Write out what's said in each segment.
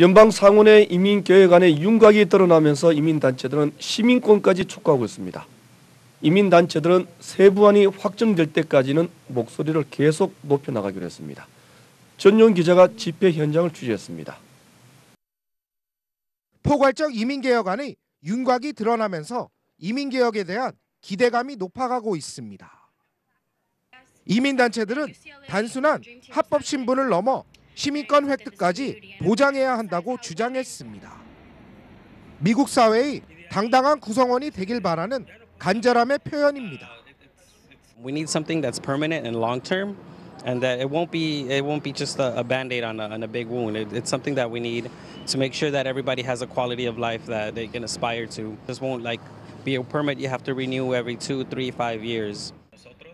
연방 상원의 이민 개혁안에 윤곽이 드러나면서 이민 단체들은 시민권까지 촉구하고 있습니다. 이민 단체들은 세부안이 확정될 때까지는 목소리를 계속 높여 나가기로 했습니다. 전용 기자가 집회 현장을 취재했습니다. 포괄적 이민개혁안의 윤곽이 드러나면서 이민개혁에 대한 기대감이 높아가고 있습니다. 이민단체들은 단순한 합법 신분을 넘어 시민권 획득까지 보장해야 한다고 주장했습니다. 미국 사회의 당당한 구성원이 되길 바라는 간절함의 표현입니다. We need something that's permanent and long term, and that it won't be it won't be just a, a band aid on a, on a big wound. It, it's something that we need to make sure that everybody has a quality of life that they can aspire to. This won't like be a permit you have to renew every two, three, five years.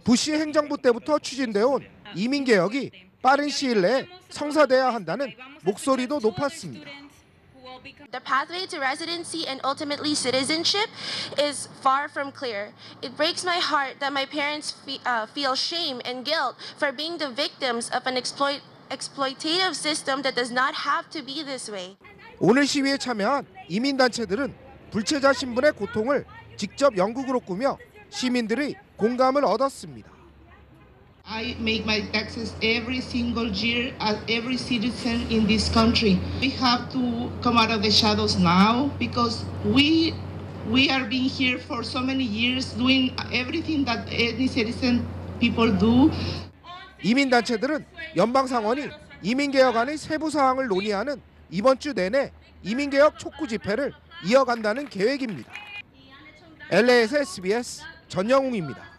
부시 행정부 때부터 추진되어 온 이민 개혁이 빠른 시일 내에 성사돼야 한다는 목소리도 높았습니다. The pathway to residency and ultimately citizenship is far from clear. It breaks my heart that my parents fe- uh, feel shame and guilt for being the victims of an exploit- exploitative system that does not have to be this way. 오늘 시위에 참여한 이민 단체들은 불체자 신분의 고통을 직접 연극으로 꾸며 시민들의 공감을 얻었습니다. I make my taxes every single year as every citizen in this country. We have to come out of the shadows now because we we are being here for so many years doing everything that any citizen people do. 이민 단체들은 연방 상원이 이민 개혁안의 세부 사항을 논의하는 이번 주 내내 이민 개혁 촉구 집회를 이어간다는 계획입니다. LA에서 SBS 전영웅입니다.